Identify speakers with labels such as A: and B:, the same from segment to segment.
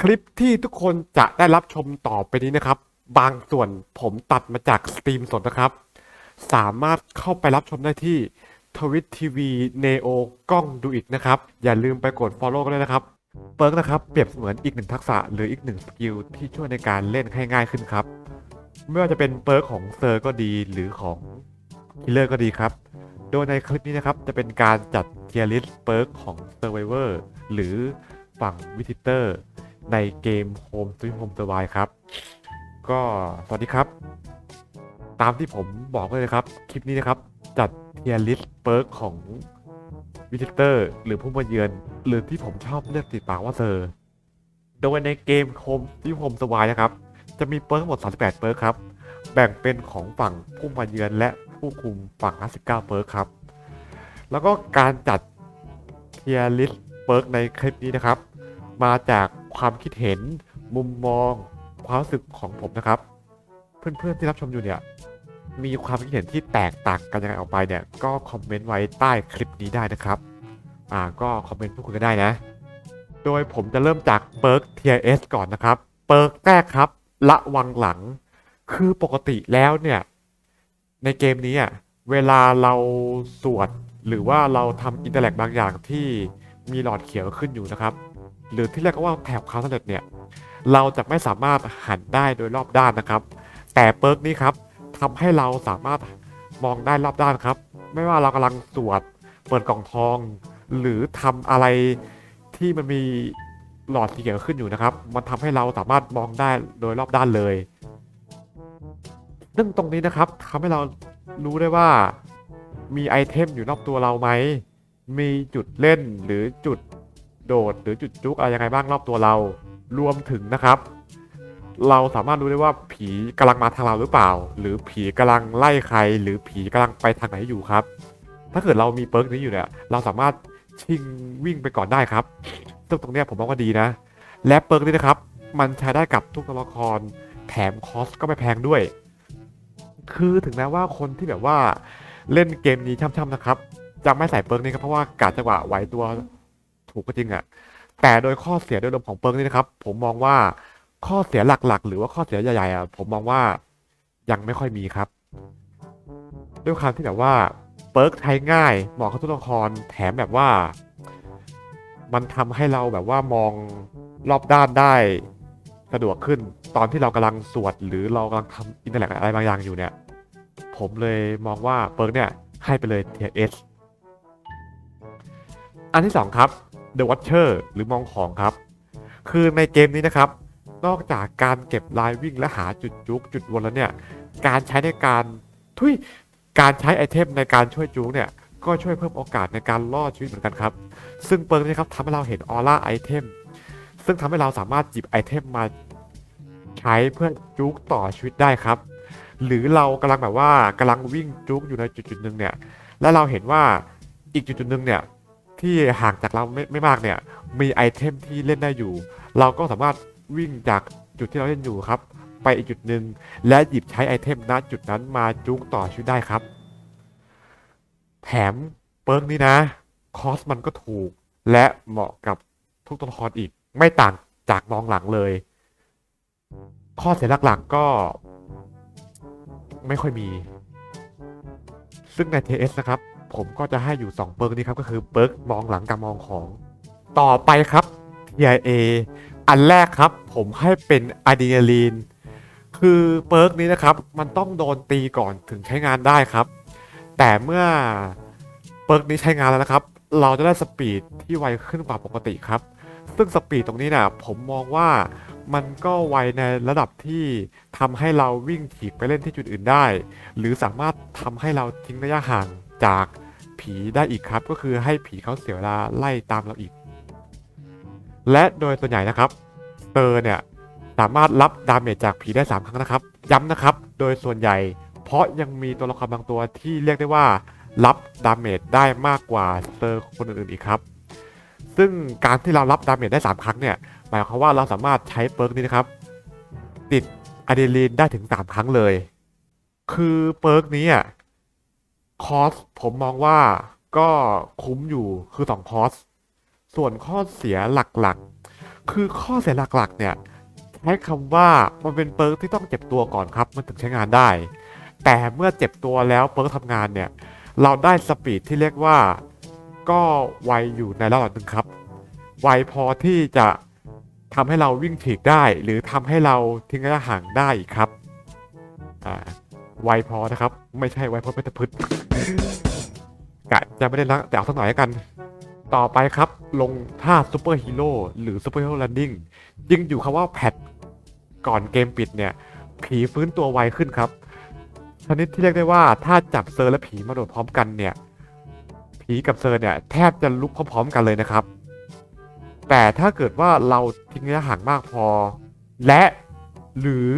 A: คลิปที่ทุกคนจะได้รับชมต่อไปนี้นะครับ บางส่วนผมตัดมาจากสตรีมสดนะครับ สามารถเข้าไปรับชมได้ที่ทวิตทีวีเนโอกล้องดูอีกนะครับ อย่าลืมไปกด Follow กันด้วยนะครับเปิร์กนะครับ เปรียบเสมือนอีกหนึ่งทักษะหรืออีกหนึ่งสกิลที่ช่วยในการเล่นให้ง่ายขึ้นครับ ไม่ว่าจะเป็นเปิร์กของเซอร์ก็ดีหรือของคิลเลอร์ก็ดีครับ โดยในคลิปนี้นะครับ จะเป็นการจัดเทียร์ลิสเปิร์กของ Survivor หรือฝั่งวิ s ิเตอร์ในเกม Home Sweet Home Survive ครับ ก็สวัสดีครับ ตามที่ผมบอกเลยนะครับ คลิปนี้นะครับ จัดเทียร์ลิสเปิร์กของวิ s ิเตอร์หรือผู้มาเยือน หรือที่ผมชอบเรียกติดปากว่าเซอร์ โดยในเกม Home Sweet Home Survive นะครับ จะมีเปิร์กทั้งหมด 38 เปิร์กครับ แบ่งเป็นของฝั่งผู้มาเยือนและ ผู้คุมฝั่ง59เปิร์กครับ แล้วก็การจัดเทียร์ลิสเปิร์กในคลิปนี้นะครับ มาจากความคิดเห็นมุมมองความรู้สึกของผมนะครับ เพื่อนๆที่รับชมอยู่เนี่ยมีความคิดเห็นที่แตกต่างกันยังไงออกไปเนี่ยก็คอมเมนต์ไว้ใต้คลิปนี้ได้นะครับอ่าก็คอมเมนต์พูดคุยกันได้นะ โดยผมจะเริ่มจากเปิร์กเทียร์เอสก่อนนะครับเปิร์กแรกครับ ระวังหลัง คือปกติแล้วเนี่ย ในเกมนี้อะเวลาเราสวดหรือว่าเราทำอินเตอร์แลกบางอย่างที่มีหลอดเขียวขึ้นอยู่นะครับ หรือที่เรียกว่าแถบคาสเร็จเนี่ยเราจะไม่สามารถหันได้โดยรอบด้านนะครับ แต่เปิร์กนี้ครับทำให้เราสามารถมองได้รอบด้านครับ ไม่ว่าเรากำลังสวดเปิดกล่องทอง หรือทำอะไรที่มันมีหลอดสีเขียวขึ้นอยู่นะครับ มันทำให้เราสามารถมองได้โดยรอบด้านเลย ซึ่งตรงนี้นะครับทำให้เรารู้ได้ว่ามีไอเทมอยู่รอบตัวเราไหม มีจุดเล่นหรือจุดโดดหรือจุดจุกอะไรยังไงบ้างรอบตัวเรา รวมถึงนะครับ เราสามารถรู้ได้ว่าผีกำลังมาทางเราหรือเปล่า หรือผีกำลังไล่ใคร หรือผีกำลังไปทางไหนอยู่ครับ ถ้าเกิดเรามีเปิร์กนี้อยู่เนี่ยเราสามารถชิงวิ่งไปก่อนได้ครับซึ่งตรงนี้ผมมองว่าดีนะ และเปิร์กนี้นะครับ มันใช้ได้กับทุกตัวละครแถมคอสก็ไม่แพงด้วย คือถึงแม้ว่าคนที่แบบว่าเล่นเกมนี้ช่ำๆนะครับ จะไม่ใส่เปิร์กนี้ครับเพราะว่าการจังหวะไหวตัวถูกก็จริงอะแต่โดยข้อเสียโดยรวมของเปิร์กนี้นะครับ ผมมองว่าข้อเสียหลักๆ หรือว่าข้อเสียใหญ่ๆอะผมมองว่ายังไม่ค่อยมีครับ ด้วยความที่แบบว่าเปิร์กใช้ง่ายเหมาะกับทุกตัวละครแถมแบบว่า มันทำให้เราแบบว่ามองรอบด้านได้ สะดวกขึ้น ตอนที่เรากำลังสวดหรือเรากำลังทำอินเตอร์แลกอะไรบางอย่างอยู่เนี่ย ผมเลยมองว่าเปิร์กเนี่ยให้ไปเลยเทียเอสอันที่สองครับ The Watcher หรือมองของครับ คือในเกมนี้นะครับ นอกจากการเก็บลายวิ่งและหาจุดจุกจุดวนแล้วเนี่ย การใช้ในการทุยการใช้ไอเทมในการช่วยจุกเนี่ยก็ช่วยเพิ่มโอกาสในการรอดชีวิตเหมือนกันครับ ซึ่งเปิร์กนี้ครับทำให้เราเห็นออร่าไอเทมซึ่งทำให้เราสามารถหยิบไอเทมมา ช้เพื่อจุกต่อชีวิตได้ครับ หรือเรากำลังแบบว่ากำลังวิ่งจุกอยู่ในจุดจุดหนึ่งเนี่ย และเราเห็นว่าอีกจุดจุดหนึ่งเนี่ยที่ห่างจากเราไม่ไม่มากเนี่ยมีไอเทมที่เล่นได้อยู่ เราก็สามารถวิ่งจากจุดที่เราเล่นอยู่ครับ ไปอีกจุดหนึ่งและหยิบใช้ไอเทมณจุดนั้นมาจุกต่อชีวิตได้ครับ แถมเปิร์กนี้นะคอสมันก็ถูก และเหมาะกับทุกตัวละครอีกไม่ต่างจากมองหลังเลย ข้อเสียหลักๆก็ ไม่ค่อยมี ซึ่งใน TS นะครับ ผมก็จะให้อยู่ 2 เปิร์กนี้ครับ ก็คือเปิร์กมองหลังกับมองของ ต่อไปครับ TIA อันแรกครับ ผมให้เป็นอะดรีนาลีน คือเปิร์กนี้นะครับ มันต้องโดนตีก่อนถึงใช้งานได้ครับ แต่เมื่อเปิร์กนี้ใช้งานแล้วนะครับ เราจะได้สปีดที่ไวขึ้นกว่าปกติครับ ซึ่งสปีดตรงนี้นะผมมองว่า มันก็ไวในระดับที่ทำให้เราวิ่งถีบไปเล่นที่จุดอื่นได้ หรือสามารถทำให้เราทิ้งระยะห่างจากผีได้อีกครับ ก็คือให้ผีเขาเสียเวลาไล่ตามเราอีก และโดยส่วนใหญ่นะครับเตอร์เนี่ยสามารถรับดาเมจจากผีได้ 3 ครั้งนะครับ ย้ำนะครับ โดยส่วนใหญ่ เพราะยังมีตัวละครบางตัวที่เรียกได้ว่า รับดาเมจได้มากกว่าเตอร์คนอื่นๆอีกครับ ซึ่งการที่เรารับดาเมจได้ 3 ครั้งเนี่ยหมายความว่าเราสามารถใช้เปิร์กนี้นะครับ ติดอะดรีนาลีนได้ถึง 3 ครั้งเลย คือเปิร์กนี้อะคอสผมมองว่าก็คุ้มอยู่คือ2คอสส่วนข้อเสียหลักๆ คือข้อเสียหลักๆ เนี่ยใช้คำว่ามันเป็นเปิร์กที่ต้องเจ็บตัวก่อนครับ มันถึงใช้งานได้ แต่เมื่อเจ็บตัวแล้วเปิร์กทำงานเนี่ย เราได้สปีดที่เรียกว่า ก็ไวอยู่ในระดับหนึ่งครับ ไวพอที่จะทำให้เราวิ่งถีกได้ หรือทำให้เราทิ้งระยะห่างได้ครับอ่าไวพอนะครับ ไม่ใช่ไวพอเป็นตะพึดกะจะไม่ได้ละแต่เอาสักหน่อยกัน ต่อไปครับลงท่าซูเปอร์ฮีโร่หรือซูเปอร์ฮีโร่แลนดิ้งยิงอยู่คำว่าแพทก่อนเกมปิดเนี่ย ผีฟื้นตัวไวขึ้นครับชนิดที่เรียกได้ว่าถ้าจับเซอร์และผีมาโดดพร้อมกันเนี่ย ผีกับเซอร์เนี่ยแทบจะลุกพร้อมๆกันเลยนะครับ แต่ถ้าเกิดว่าเราทิ้งระยะห่างมากพอ และหรือ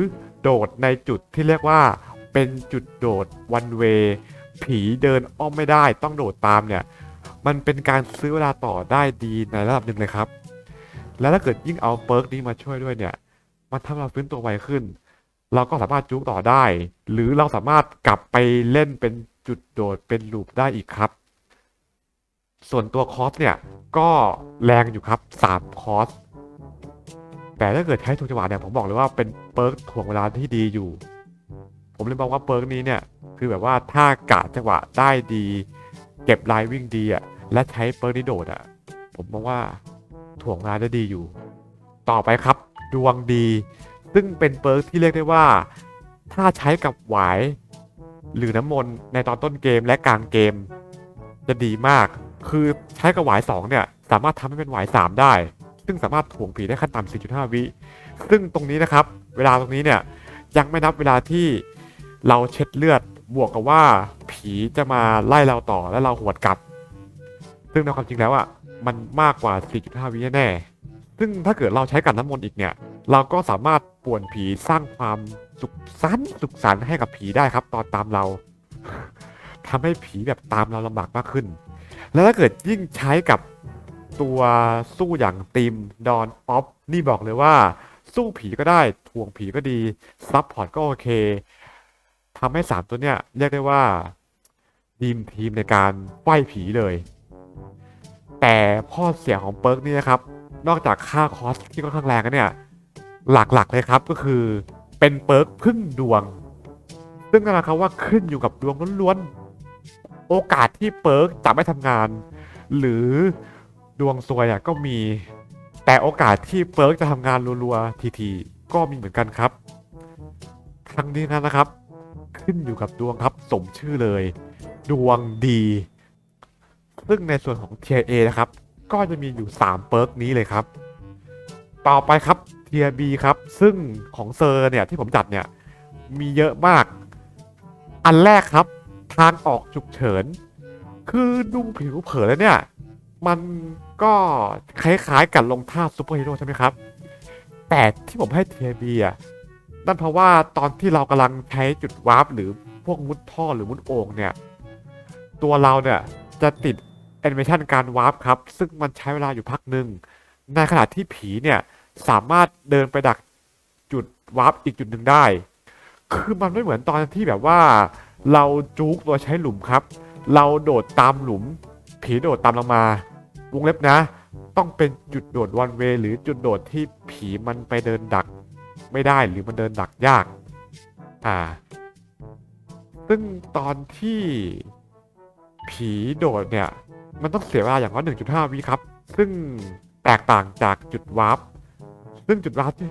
A: โดดในจุดที่เรียกว่าเป็นจุดโดดวันเวผีเดินอ้อมไม่ได้ต้องโดดตามเนี่ย มันเป็นการซื้อเวลาต่อได้ดีในระดับหนึ่งเลยครับ และถ้าเกิดยิ่งเอาเปิร์กนี้มาช่วยด้วยเนี่ย มันทำให้เราฟื้นตัวไวขึ้น เราก็สามารถจุกต่อได้ หรือเราสามารถกลับไปเล่นเป็นจุดโดดเป็นลูปได้อีกครับ ส่วนตัวคอสเนี่ย ก็แรงอยู่ครับ 3 คอส แต่ถ้าเกิดใช้ถูกจังหวะเนี่ยผมบอกเลยว่าเป็นเปิร์กถ่วงเวลาที่ดีอยู่ ผมเลยมองว่าเปิร์กนี้เนี่ย คือแบบว่าถ้ากะจังหวะได้ดี เก็บลายวิ่งดีอะและใช้เปิร์กนี้โดดอะ ผมมองว่าถ่วงเวลาได้ดีอยู่ ต่อไปครับ ดวงดี ซึ่งเป็นเปิร์กที่เรียกได้ว่า ถ้าใช้กับหวายหรือน้ำมนต์ในตอนต้นเกมและกลางเกม จะดีมาก คือใช้กับหวาย2เนี่ยสามารถทำให้เป็นหวาย3ได้ ซึ่งสามารถถ่วงผีได้ขั้นต่ำ4.5 วิซึ่งตรงนี้นะครับ เวลาตรงนี้เนี่ยยังไม่นับเวลาที่เราเช็ดเลือดบวกกับว่าผีจะมาไล่เราต่อและเราหวดกลับ ซึ่งในความจริงแล้วอะมันมากกว่า 4.5 วิแน่ ซึ่งถ้าเกิดเราใช้กับน้ำมนต์อีกเนี่ย เราก็สามารถป่วนผีสร้างความสุขสันสุขสันให้กับผีได้ครับ ตอนตามเราทำให้ผีแบบตามเราลำบากมากขึ้น แล้วถ้าเกิดยิ่งใช้กับตัวสู้อย่างติมดอนป๊อปนี่บอกเลยว่า สู้ผีก็ได้ถ่วงผีก็ดี ซับพอร์ตก็โอเคทำให้สามตัวเนี้ยเรียกได้ว่าดีมทีมในการไฟผีเลย แต่ข้อเสียของเปิร์กนี่นะครับ นอกจากค่าคอสที่ค่อนข้างแรงแล้วเนี่ย หลักๆเลยครับก็คือเป็นเปิร์กพึ่งดวง ซึ่งนั่นหมาความว่าขึ้นอยู่กับดวงล้วนๆ โอกาสที่เปิร์กจะไม่ทำงาน หรือดวงซวยอะก็มี แต่โอกาสที่เปิร์กจะทำงานรัวๆทีๆก็มีเหมือนกันครับทั้งนี้นั้นนะครับ ขึ้นอยู่กับดวงครับสมชื่อเลย ดวงดี ซึ่งในส่วนของ Tier A นะครับ ก็จะมีอยู่ 3 เปิร์กนี้เลยครับ ต่อไปครับ Tier B ครับ ซึ่งของเซอร์เนี่ยที่ผมจัดเนี่ยมีเยอะมาก อันแรกครับ ทางออกฉุกเฉิน คือดูผิวเผินแล้วเนี่ย มันก็คล้ายๆกับลงท่าซูเปอร์ฮีโร่ใช่ไหมครับ แต่ที่ผมให้เทียบีอะนั่นเพราะว่าตอนที่เรากำลังใช้จุดวาร์ปหรือพวกมุดท่อหรือมุดโอ่งเนี่ย ตัวเราเนี่ยจะติดแอนิเมชันการวาร์ปครับ ซึ่งมันใช้เวลาอยู่พักหนึ่ง ในขณะที่ผีเนี่ยสามารถเดินไปดักจุดวาร์ปอีกจุดหนึ่งได้ คือมันไม่เหมือนตอนที่แบบว่า เราจุกตัวใช้หลุมครับ เราโดดตามหลุม ผีโดดตามเรามาวงเล็บนะ ต้องเป็นจุดโดดวันเวหรือจุดโดดที่ผีมันไปเดินดักไม่ได้หรือมันเดินดักยาก อ่า ซึ่งตอนที่ผีโดดเนี่ย มันต้องเสียเวลาอย่างน้อย1.5วิครับ ซึ่งแตกต่างจากจุดวาร์ปซึ่งจุดวาร์ปที่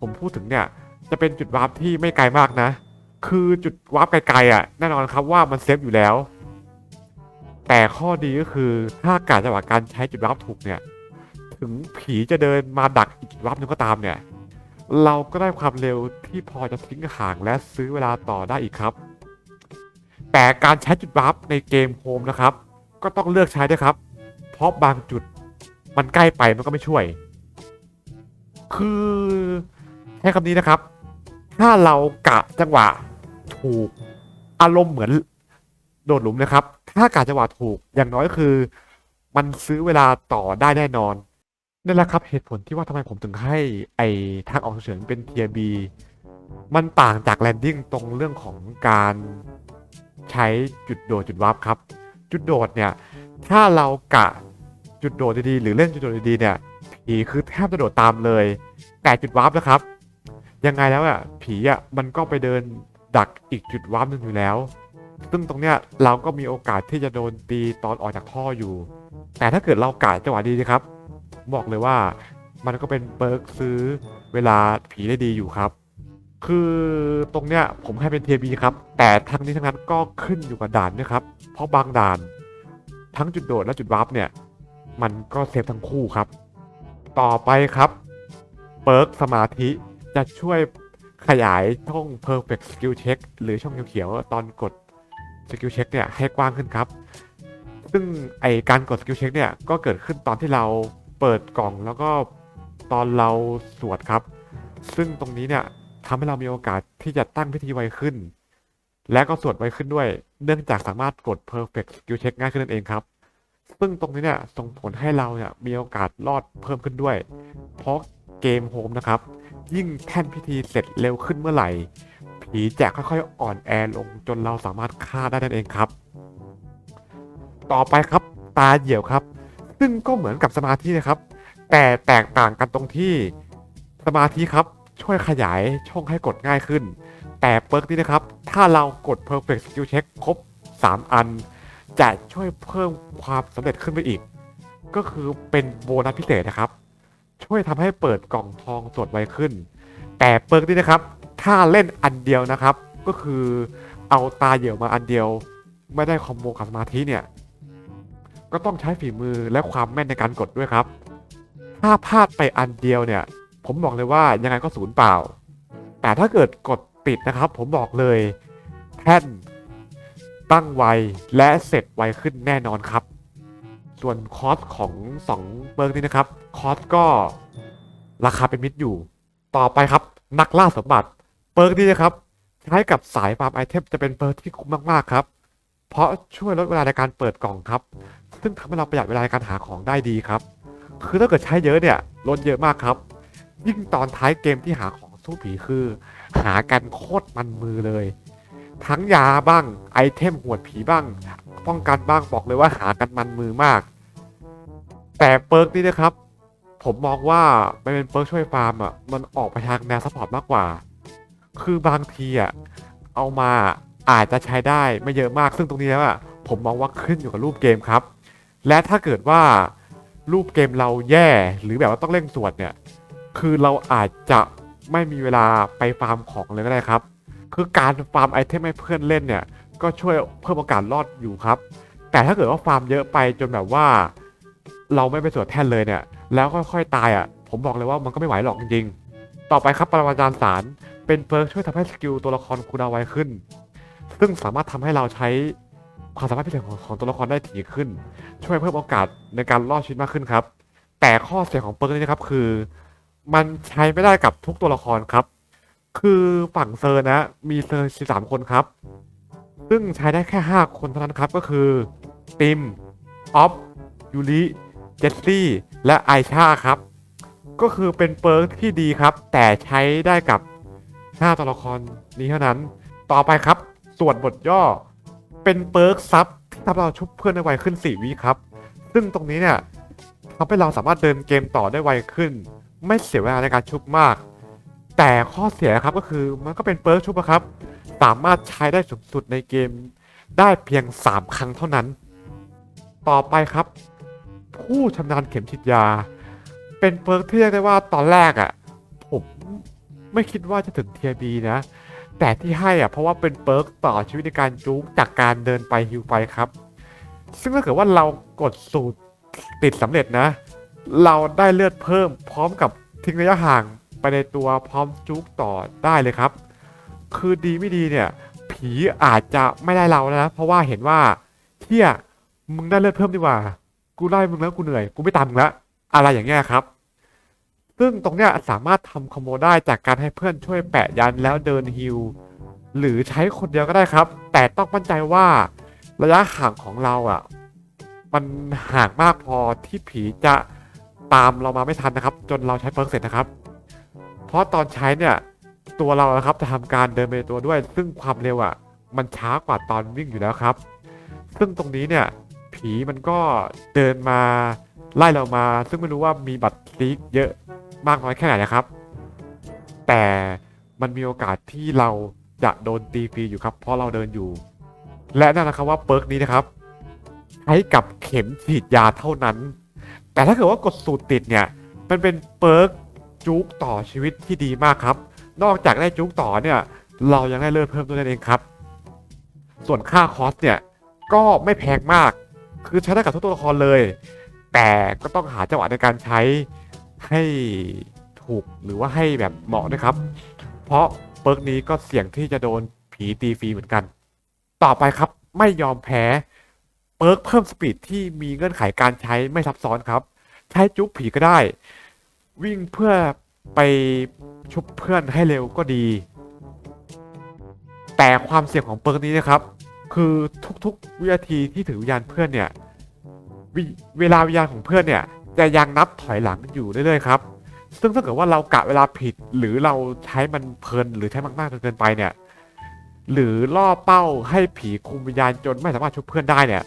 A: ผมพูดถึงเนี่ย จะเป็นจุดวาร์ปที่ไม่ไกลมากนะ คือจุดวาร์ปไกลๆอะแน่นอนครับว่ามันเซฟอยู่แล้ว แต่ข้อดีก็คือถ้าการจังหวะการใช้จุดวาร์ปถูกเนี่ย ถึงผีจะเดินมาดักอีกจุดวาร์ปหนึงก็ตามเนี่ย เราก็ได้ความเร็วที่พอจะทิ้งห่างและซื้อเวลาต่อได้อีกครับ แต่การใช้จุดวาร์ปในเกมโฮมนะครับ ก็ต้องเลือกใช้ด้วยครับ เพราะบางจุดมันใกล้ไปมันก็ไม่ช่วย คือให้คำนี้นะครับ ถ้าเรากะจังหวะ ถูกอารมณ์เหมือนโดดหลุมนะครับ ถ้ากะจังหวะถูกอย่างน้อยคือ มันซื้อเวลาต่อได้แน่นอนนั่นแหละครับเหตุผลที่ว่าทำไมผมถึงให้ไอทางออกเฉินเป็นเทียบีมันต่างจากแลนดิ้งตรงเรื่องของการใช้จุดโดดจุดวาร์ปครับ จุดโดดเนี่ย ถ้าเรากะจุดโดดดีๆหรือเล่นจุดโดดดีๆเนี่ยผีคือแทบจะโดดตามเลย แต่จุดวาร์ปนะครับ ยังไงแล้วอะผีอะมันก็ไปเดิน ดักอีกจุดวาร์ปหนึ่งอยู่แล้ว ซึ่งตรงเนี้ยเราก็มีโอกาสที่จะโดนตีตอนออกจากท่ออยู่ แต่ถ้าเกิดเรากะจังหวะดีนะครับ บอกเลยว่ามันก็เป็นเปิร์กซื้อเวลาผีได้ดีอยู่ครับคือตรงเนี้ยผมให้เป็นเทบีครับ แต่ทั้งนี้ทั้งนั้นก็ขึ้นอยู่กับด่านด้วยครับ เพราะบางด่าน ทั้งจุดโดดและจุดวาร์ปเนี่ย มันก็เซฟทั้งคู่ครับ ต่อไปครับเปิร์กสมาธิจะช่วย ขยายช่อง perfect skill check หรือช่องเขียวๆตอนกด skill check เนี่ยให้กว้างขึ้นครับ ซึ่งไอการกด skill check เนี่ยก็เกิดขึ้นตอนที่เราเปิดกล่องแล้วก็ตอนเราสวดครับ ซึ่งตรงนี้เนี่ยทำให้เรามีโอกาสที่จะตั้งพิธีไวขึ้น และก็สวดไวขึ้นด้วย เนื่องจากสามารถกด perfect skill check ง่ายขึ้นนั่นเองครับซึ่งตรงนี้เนี่ยส่งผลให้เราเนี่ยมีโอกาสรอดเพิ่มขึ้นด้วย เพราะเกมโฮมนะครับ ยิ่งแท่นพิธีเสร็จเร็วขึ้นเมื่อไหร่ ผีจะค่อยๆอ่อนแอลงจนเราสามารถฆ่าได้นั่นเองครับ ต่อไปครับตาเหี่ยวครับ ซึ่งก็เหมือนกับสมาธินะครับ แต่แตกต่างกันตรงที่สมาธิครับช่วยขยายช่องให้กดง่ายขึ้น แต่เปิร์กนี้นะครับ ถ้าเรากด perfect skill check ครบ 3 อัน จะช่วยเพิ่มความสำเร็จขึ้นไปอีก ก็คือเป็นโบนัสพิเศษนะครับ ช่วยทำให้เปิดกล่องทองสดไวขึ้น แต่เปิร์กนี้นะครับ ถ้าเล่นอันเดียวนะครับ ก็คือเอาตาเหี่ยวมาอันเดียว ไม่ได้คอมโบกับสมาธิเนี่ย ก็ต้องใช้ฝีมือและความแม่นในการกดด้วยครับ ถ้าพลาดไปอันเดียวเนี่ย ผมบอกเลยว่ายังไงก็ศูนย์เปล่า แต่ถ้าเกิดกดติดนะครับ ผมบอกเลยแท่นตั้งไวและเสร็จไวขึ้นแน่นอนครับ ส่วนคอสของ2เบิร์กนี้นะครับคอสก็ราคาเป็นมิตรอยู่ ต่อไปครับนักล่าสมบัติเปิร์กนี้นะครับใช้กับสายฟาร์มไอเทมจะเป็นเปิร์กที่คุ้มมากๆครับ เพราะช่วยลดเวลาในการเปิดกล่องครับ ซึ่งทำให้เราประหยัดเวลาในการหาของได้ดีครับ คือถ้าเกิดใช้เยอะเนี่ยลดเยอะมากครับ ยิ่งตอนท้ายเกมที่หาของสู้ผีคือ หากันโคตรมันมือเลย ทั้งยาบ้างไอเทมหวดผีบ้าง ป้องกันบ้างบอกเลยว่าหากันมันมือมาก แต่เปิร์กนี้นะครับ ผมมองว่ามันเป็นเปิร์กช่วยฟาร์มอะมันออกไปทางแนวซัพพอร์ตมากกว่า คือบางทีอะเอามาอาจจะใช้ได้ไม่เยอะมากซึ่งตรงนี้แล้วอะผมมองว่าขึ้นอยู่กับรูปเกมครับ และถ้าเกิดว่ารูปเกมเราแย่หรือแบบว่าต้องเร่งสวดเนี่ย คือเราอาจจะไม่มีเวลาไปฟาร์มของเลยก็ได้ครับ คือการฟาร์มไอเทมให้เพื่อนเล่นเนี่ย ก็ช่วยเพิ่มโอกาสรอดอยู่ครับ แต่ถ้าเกิดว่าฟาร์มเยอะไปจนแบบว่า เราไม่ไปสวดแท่นเลยเนี่ย แล้วค่อยๆตายอะ ผมบอกเลยว่ามันก็ไม่ไหวหรอกจริงๆ ต่อไปครับปรมาจารย์สารเป็นเพิร์กช่วยทำให้สกิลตัวละครคูลดาวน์ไวขึ้น ซึ่งสามารถทำให้เราใช้ความสามารถพิเศษของของตัวละครได้ถี่ขึ้น ช่วยเพิ่มโอกาสในการรอดชีวิตมากขึ้นครับ แต่ข้อเสียของเปิร์กนี้นะครับคือ มันใช้ไม่ได้กับทุกตัวละครครับ คือฝั่งเซอร์นะ มีเซอร์13คนครับ ซึ่งใช้ได้แค่ 5 คนเท่านั้นครับก็คือติมออฟยูริเจสซี่และไอชาครับ ก็คือเป็นเปิร์กที่ดีครับ แต่ใช้ได้กับ5ตัวละครนี้เท่านั้น ต่อไปครับส่วนบทย่อเป็นเปิร์กซับที่ทำให้เราชุบเพื่อนได้ไวขึ้น 4 วิครับ ซึ่งตรงนี้เนี่ยทำให้เราสามารถเดินเกมต่อได้ไวขึ้น ไม่เสียเวลาในการชุบมาก แต่ข้อเสียครับก็คือมันก็เป็นเปิร์กชุบครับ สามารถใช้ได้สูงสุดในเกมได้เพียง 3 ครั้งเท่านั้น ต่อไปครับ ผู้ชำนาญเข็มฉีดยา เป็นเปิร์กที่เรียกได้ว่าตอนแรกอะ่ะ ผมไม่คิดว่าจะถึงเทียบีนะ แต่ที่ให้อะเพราะว่าเป็นเปิร์กต่อชีวิตในการจุกจากการเดินไปฮิวไปครับ ซึ่งถ้าเกิดว่าเรากดสูตรติดสำเร็จนะ เราได้เลือดเพิ่มพร้อมกับทิ้งระยะห่าง ไปในตัวพร้อมจุกต่อได้เลยครับ คือดีไม่ดีเนี่ย ผีอาจจะไม่ได้เราแล้วนะ เพราะว่าเห็นว่าเที่ยมึงได้เลือดเพิ่มดีกว่า กูไล่มึงแล้วกูเหนื่อย กูไม่ตามมึงล้วอะไรอย่างเงี้ยครับ ซึ่งตรงเนี้ยสามารถทำคอมโบได้จากการให้เพื่อนช่วยแปะยันแล้วเดินฮิลหรือใช้คนเดียวก็ได้ครับ แต่ต้องมั่นใจว่าระยะห่างของเราอะ มันห่างมากพอที่ผีจะตามเรามาไม่ทันนะครับ จนเราใช้เพิร์กเสร็จนะครับ เพราะตอนใช้เนี่ยตัวเรานะครับจะทำการเดินไปตัวด้วย ซึ่งความเร็วอะมันช้ากว่าตอนวิ่งอยู่แล้วครับ ซึ่งตรงนี้เนี่ยผีมันก็เดินมาไล่เรามา ซึ่งไม่รู้ว่ามีบัตรลีกเยอะมากน้อยแค่ไหนนะครับ แต่มันมีโอกาสที่เราจะโดนตีฟรีอยู่ครับ เพราะเราเดินอยู่ และนั่นนะครับว่าเปิร์กนี้นะครับใช้กับเข็มฉีดยาเท่านั้น แต่ถ้าเกิดว่ากดสูตรติดเนี่ยมันเป็นเปิร์ก จุกต่อชีวิตที่ดีมากครับ นอกจากได้จุกต่อเนี่ย เรายังได้เลือดเพิ่มด้วยนั่นเองครับ ส่วนค่าคอสเนี่ย ก็ไม่แพงมาก คือใช้ได้กับทุกตัวละครเลย แต่ก็ต้องหาจังหวะในการใช้ให้ถูกหรือว่าให้แบบเหมาะด้วยครับ เพราะเปิร์กนี้ก็เสี่ยงที่จะโดนผีตีฟรีเหมือนกัน ต่อไปครับไม่ยอมแพ้เปิร์กเพิ่มสปีดที่มีเงื่อนไขการใช้ไม่ซับซ้อนครับ ใช้จุ๊บผีก็ได้ วิ่งเพื่อไปชุบเพื่อนให้เร็วก็ดี แต่ความเสี่ยงของเปิร์กนี้นะครับ คือทุกๆ วินาทีที่ถือวิญญาณเพื่อนเนี่ยเวลาวิญญาณของเพื่อนเนี่ยจะยังนับถอยหลังอยู่เรื่อยๆครับซึ่งถ้าเกิดว่าเรากะเวลาผิดหรือเราใช้มันเพลินหรือใช้มากๆจนเกินไปเนี่ย หรือล่อเป้าให้ผีคุมวิญญาณจนไม่สามารถชุบเพื่อนได้เนี่ย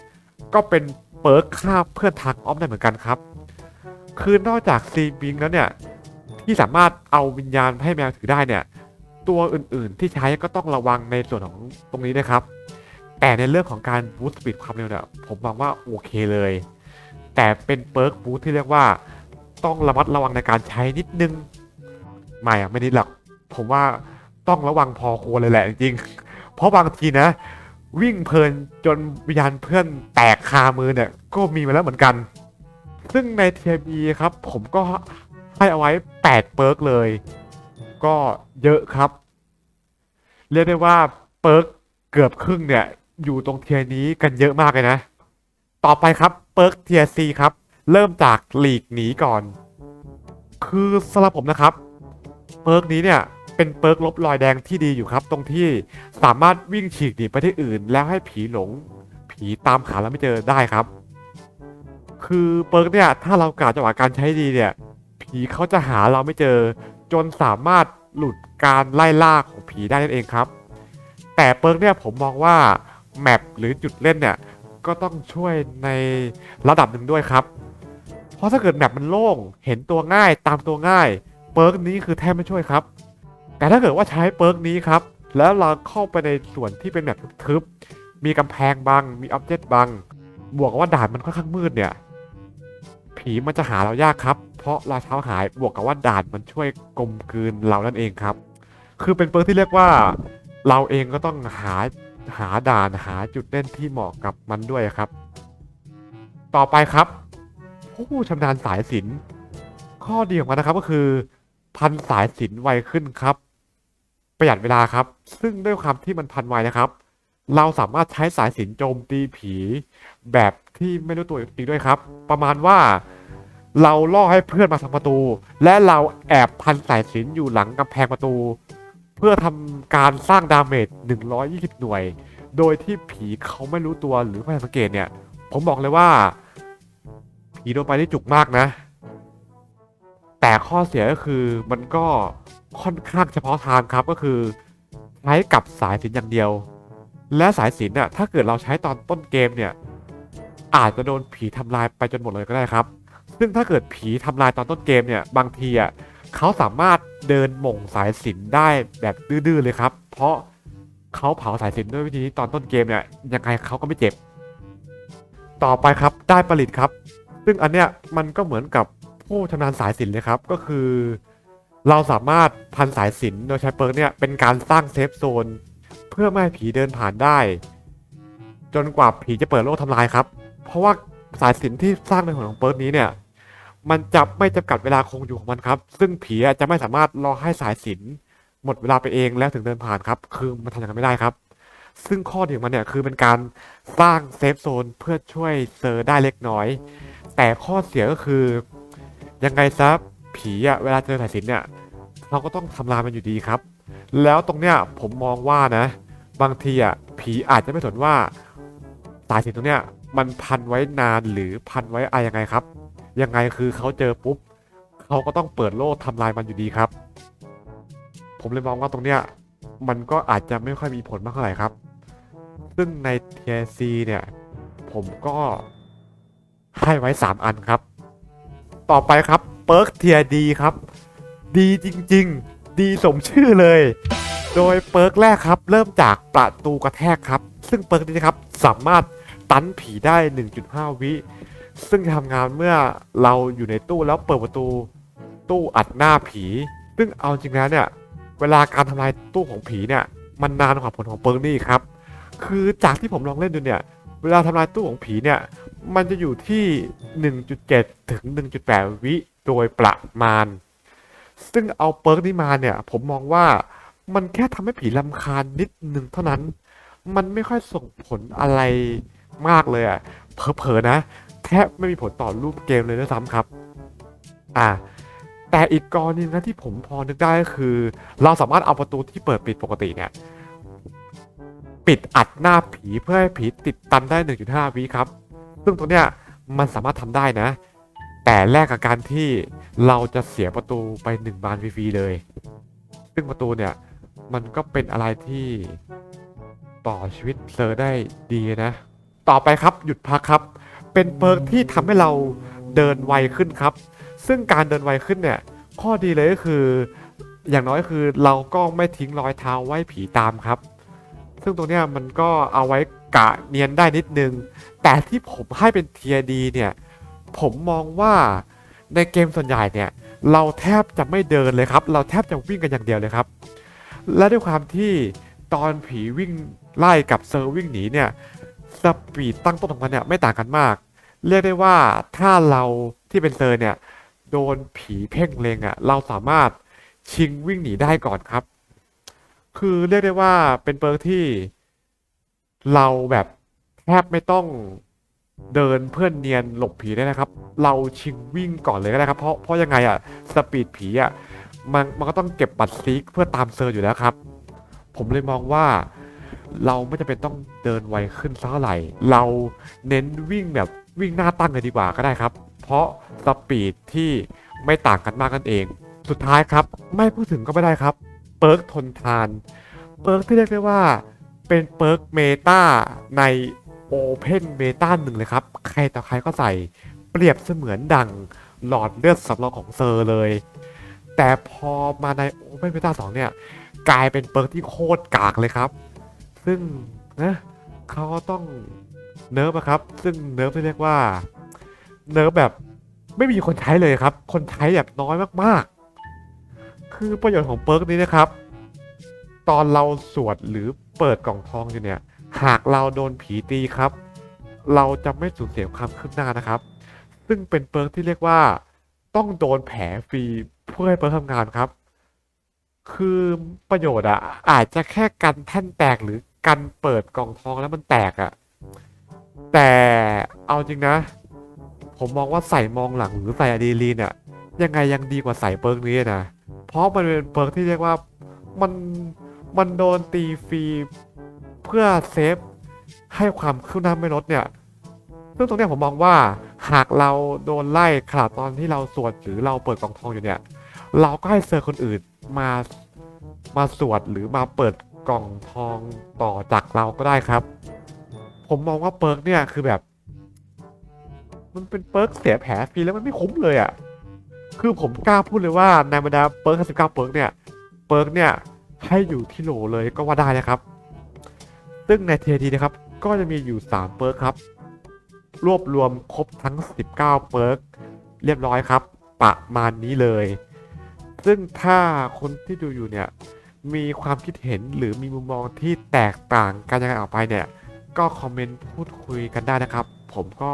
A: ก็เป็นเปิร์กฆ่าเพื่อนทางอ้อมได้เหมือนกันครับ คือนอกจากซีบิงแล้วเนี่ย ที่สามารถเอาวิญญาณให้แมวถือได้เนี่ย ตัวอื่นๆที่ใช้ก็ต้องระวังในส่วนของตรงนี้นะครับ แต่ในเรื่องของการบูสต์สปีดความเร็วเนี่ยผมมองว่าโอเคเลย แต่เป็นเปิร์กบูสต์ที่เรียกว่า ต้องระมัดระวังในการใช้นิดนึงไม่อะไม่นิดหรอกผมว่าต้องระวังพอควรเลยแหละจริงๆเพราะบางทีนะ วิ่งเพลินจนวิญญาณเพื่อนแตกคามือเนี่ยก็มีมาแล้วเหมือนกัน ซึ่งในเทียบีครับผมก็ให้เอาไว้ 8 เปิร์กเลย ก็เยอะครับ เรียกได้ว่าเปิร์กเกือบครึ่งเนี่ย อยู่ตรงเทียนี้กันเยอะมากเลยนะ ต่อไปครับเปิร์กเทียซีครับ เริ่มจากหลีกหนีก่อน คือสำหรับผมนะครับ เปิร์กนี้เนี่ยเป็นเปิร์กลบรอยแดงที่ดีอยู่ครับ ตรงที่สามารถวิ่งฉีกหนีไปที่อื่น แล้วให้ผีหลง ผีตามหาแล้วไม่เจอได้ครับ คือเปิร์กเนี่ยถ้าเรากาจังหวะการใช้ดีเนี่ย ผีเขาจะหาเราไม่เจอ จนสามารถหลุดการไล่ล่าของผีได้นั่นเองครับ แต่เปิร์กเนี่ยผมมองว่าแมปหรือจุดเล่นเนี่ยก็ต้องช่วยในระดับหนึ่งด้วยครับ เพราะถ้าเกิดแมปมันโล่งเห็นตัวง่ายตามตัวง่าย เปิร์กนี้คือแทบไม่ช่วยครับ แต่ถ้าเกิดว่าใช้เปิร์กนี้ครับ แล้วเราเข้าไปในส่วนที่เป็นแบบทึบ มีกำแพงบัง มีอ็อบเจกต์บัง บวกกับว่าด่านมันค่อนข้างมืดเนี่ย ผีมันจะหาเรายากครับ เพราะราเท้าหายบวกกับว่าด่านมันช่วยกลมกลืนเรานั่นเองครับ คือเป็นเปิร์ที่เรียกว่า เราเองก็ต้องหาหาด่านหาจุดเล่นที่เหมาะกับมันด้วยครับ ต่อไปครับ ผู้ชำนาญสายสินข้อดีของมันนะครับก็คือ พันสายสินไวขึ้นครับ ประหยัดเวลาครับ ซึ่งด้วยความที่มันพันไวนะครับ เราสามารถใช้สายสินโจมตีผีแบบ ที่ไม่รู้ตัวอีกด้วยครับ ประมาณว่าเราล่อให้เพื่อนมาทางประตู และเราแอบพันสายสินอยู่หลังกำแพงประตู เพื่อทำการสร้างดาเมจ 120 หน่วย โดยที่ผีเขาไม่รู้ตัวหรือไม่สังเกตเนี่ย ผมบอกเลยว่า ผีโดนไปได้จุกมากนะ แต่ข้อเสียก็คือมันก็ค่อนข้างเฉพาะทางครับก็คือใช้กับสายสินอย่างเดียว และสายสินน่ะถ้าเกิดเราใช้ตอนต้นเกมเนี่ย อาจจะโดนผีทำลายไปจนหมดเลยก็ได้ครับ ซึ่งถ้าเกิดผีทำลายตอนต้นเกมเนี่ยบางทีอะเขาสามารถเดินหม่งสายสินได้แบบดื้อๆเลยครับ เพราะเขาเผาสายสินด้วยวิธีนี้ตอนต้นเกมเนี่ยยังไงเขาก็ไม่เจ็บ ต่อไปครับได้ผลิตครับ ซึ่งอันเนี้ยมันก็เหมือนกับผู้ชำนาญสายสินเลยครับก็คือ เราสามารถพันสายสินโดยใช้เปิร์กเนี่ยเป็นการสร้างเซฟโซน เพื่อไม่ให้ผีเดินผ่านได้ จนกว่าผีจะเปิดโลกทำลายครับ เพราะว่าสายสินที่สร้างในหัวของเปิร์กนี้เนี่ย มันจะไม่จำกัดเวลาคงอยู่ของมันครับ ซึ่งผีจะไม่สามารถรอให้สายสินหมดเวลาไปเองแล้วถึงเดินผ่านครับ คือมันทำอย่างนั้นไม่ได้ครับ ซึ่งข้อดีของมันเนี่ยคือเป็นการสร้างเซฟโซนเพื่อช่วยเซอร์ได้เล็กน้อย แต่ข้อเสียก็คือยังไงซะผีอะเวลาเจอสายสินเนี่ยเราก็ต้องทำลายมันอยู่ดีครับ แล้วตรงเนี้ยผมมองว่านะ บางทีอะผีอาจจะไม่สนว่าสายสินตรงเนี้ย มันพันไว้นานหรือพันไว้อะไรยังไงครับ ยังไงคือเขาเจอปุ๊บเขาก็ต้องเปิดโลกทำลายมันอยู่ดีครับ ผมเลยมองว่าตรงเนี้ยมันก็อาจจะไม่ค่อยมีผลมากเท่าไหร่ครับ ซึ่งใน TC เนี่ย ผมก็ให้ไว้ 3 อันครับ ต่อไปครับเปิร์กเทียดีครับ ดีจริง ๆ ดีสมชื่อเลย โดยเปิร์กแรกครับ เริ่มจากประตูกระแทกครับ ซึ่งเปิร์กนี้ครับสามารถ ตันผีได้ 1.5 วิ ซึ่งทำงานเมื่อเราอยู่ในตู้แล้วเปิดประตูตู้อัดหน้าผี ซึ่งเอาจริงแล้วเนี่ย เวลาการทำลายตู้ของผีเนี่ย มันนานกว่าผลของเปิร์กนี่ครับ คือจากที่ผมลองเล่นดูเนี่ย เวลาทำลายตู้ของผีเนี่ย มันจะอยู่ที่ 1.7 ถึง 1.8 วิโดยประมาณ ซึ่งเอาเปิร์กนี้มาเนี่ย ผมมองว่ามันแค่ทำให้ผีลำคาญนิดนึงเท่านั้น มันไม่ค่อยส่งผลอะไร มากเลยอะ่ะเผลอๆนะ แทบไม่มีผลต่อรูปเกมเลยด้วยซ้ำครับ อ่า แต่อีกกรณีนะที่ผมพอนึกได้ก็คือ เราสามารถเอาประตูที่เปิดปิดปกติเนี่ย ปิดอัดหน้าผีเพื่อให้ผีติดตันได้ 1.5วิครับ ซึ่งตรงเนี้ยมันสามารถทำได้นะ แต่แลกกับการที่เราจะเสียประตูไป1บานฟรีๆเลย ซึ่งประตูเนี่ยมันก็เป็นอะไรที่ต่อชีวิตเซอร์ได้ดีนะ ต่อไปครับหยุดพักครับ เป็นเปิร์กที่ทำให้เราเดินไวขึ้นครับ ซึ่งการเดินไวขึ้นเนี่ย ข้อดีเลยก็คือ อย่างน้อยคือเราก็ไม่ทิ้งรอยเท้าไว้ผีตามครับ ซึ่งตรงเนี้ยมันก็เอาไว้กะเนียนได้นิดนึง แต่ที่ผมให้เป็นเทียดีเนี่ย ผมมองว่าในเกมส่วนใหญ่เนี่ย เราแทบจะไม่เดินเลยครับ เราแทบจะวิ่งกันอย่างเดียวเลยครับ และด้วยความที่ตอนผีวิ่งไล่กับเซอร์วิ่งหนีเนี่ย สปีดตั้งต้นของมันเนี่ยไม่ต่างกันมาก เรียกได้ว่าถ้าเราที่เป็นเซอร์เนี่ยโดนผีเพ่งเลงอะ่ะเราสามารถชิงวิ่งหนีได้ก่อนครับ คือเรียกได้ว่าเป็นเปิร์กที่เราแบบแทบไม่ต้องเดินเพื่อนเนียนหลบผีได้นะครับ เราชิงวิ่งก่อนเลยก็ได้ครับ เพราะเพราะยังไงอะ่ะสปีดผีอะ่ะมันมันก็ต้องเก็บบัตรซีกเพื่อตามเซอร์อยู่แล้วครับ ผมเลยมองว่า เราไม่จำเป็นต้องเดินไวขึ้นเท่าไหร่ เราเน้นวิ่งแบบวิ่งหน้าตั้งเลยดีกว่าก็ได้ครับ เพราะสปีดที่ไม่ต่างกันมากนั่นเอง สุดท้ายครับ ไม่พูดถึงก็ไม่ได้ครับ เปิร์กทนทาน เปิร์กที่เรียกได้ว่าเป็นเปิร์กเมตาในโอเพนเมตาหนึ่งเลยครับ ใครต่อใครก็ใส่เปรียบเสมือนดังหลอดเลือดสำรองของเซอร์เลย แต่พอมาในโอเพนเมตาสองเนี่ย กลายเป็นเปิร์กที่โคตรกากเลยครับ ซึ่งนะเขาก็ต้องเนิร์ฟครับ ซึ่งเนิร์ฟที่เรียกว่า เนิร์ฟแบบไม่มีคนใช้เลยครับ คนใช้แบบน้อยมากๆ คือประโยชน์ของเปิร์กนี้นะครับ ตอนเราสวดหรือเปิดกล่องทองอยู่เนี่ย หากเราโดนผีตีครับ เราจะไม่สูญเสียความคืบหน้านะครับ ซึ่งเป็นเปิร์กที่เรียกว่า ต้องโดนแผลฟรีเพื่อให้เปิร์กทำงานครับ คือประโยชน์อะอาจจะแค่กันแท่นแตกหรือ กันเปิดกล่องทองแล้วมันแตกอะแต่เอาจริงนะ ผมมองว่าใส่มองหลังหรือใส่อะดรีนาลีนอะยังไงยังดีกว่าใส่เปิร์กนี้นะ เพราะมันเป็นเปิร์กที่เรียกว่ามันมันโดนตีฟรีเพื่อเซฟให้ความคืบหน้าไม่ลดเนี่ยซึ่งตรงเนี้ยผมมองว่าหากเราโดนไล่ขนาดตอนที่เราสวดหรือเราเปิดกล่องทองอยู่เนี่ย เราก็ให้เซอร์คนอื่นมามาสวดหรือมาเปิด กล่องทองต่อจากเราก็ได้ครับ ผมมองว่าเปิร์กเนี่ยคือแบบ มันเป็นเปิร์กเสียแผลฟรีแล้วมันไม่คุ้มเลยอะ่ะ คือผมกล้าพูดเลยว่าในบรรดาเปิร์ก59เปิร์กเนี่ย เปิร์กเนี่ยให้อยู่ที่โหลเลยก็ว่าได้นะครับ ซึ่งในเทดีนะครับ ก็จะมีอยู่ 3 เปิร์กครับ รวบรวมครบทั้ง 19 เปิร์กเรียบร้อยครับ ประมาณนี้เลย ซึ่งถ้าคนที่ดูอยู่เนี่ย มีความคิดเห็นหรือมีมุมมองที่แตกต่างกันยังไงออกไปเนี่ย ก็คอมเมนต์พูดคุยกันได้นะครับ ผมก็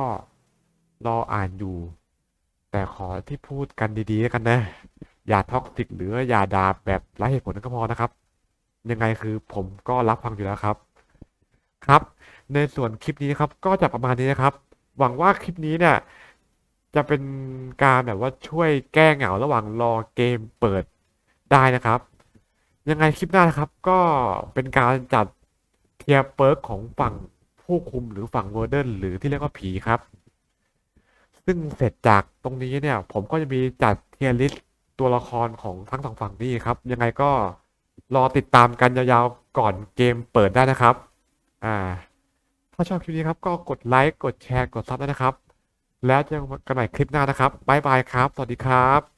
A: รออ่านอยู่ แต่ขอที่พูดกันดีๆแล้วกันนะ อย่าท็อกซิกหรืออย่าด่าแบบไร้เหตุผลก็พอนะครับ ยังไงคือผมก็รับฟังอยู่แล้วครับ ครับ ในส่วนคลิปนี้นะครับ ก็จะประมาณนี้นะครับ หวังว่าคลิปนี้เนี่ย จะเป็นการแบบว่าช่วยแก้เหงาระหว่างรอเกมเปิดได้นะครับ ยังไงคลิปหน้านะครับ ก็เป็นการจัดเทียร์เปิร์กของฝั่งผู้คุมหรือฝั่งเวอร์เดนหรือที่เรียกว่าผีครับ ซึ่งเสร็จจากตรงนี้เนี่ย ผมก็จะมีจัดเทียร์ลิสต์ตัวละครของทั้งสองฝั่งนี้ครับ ยังไงก็รอติดตามกันยาวๆก่อนเกมเปิดได้นะครับ อ่า ถ้าชอบคลิปนี้ครับ ก็กดไลค์กดแชร์กดซับได้นะครับ แล้วเจอกันใหม่คลิปหน้านะครับบ๊ายบายครับ สวัสดีครับ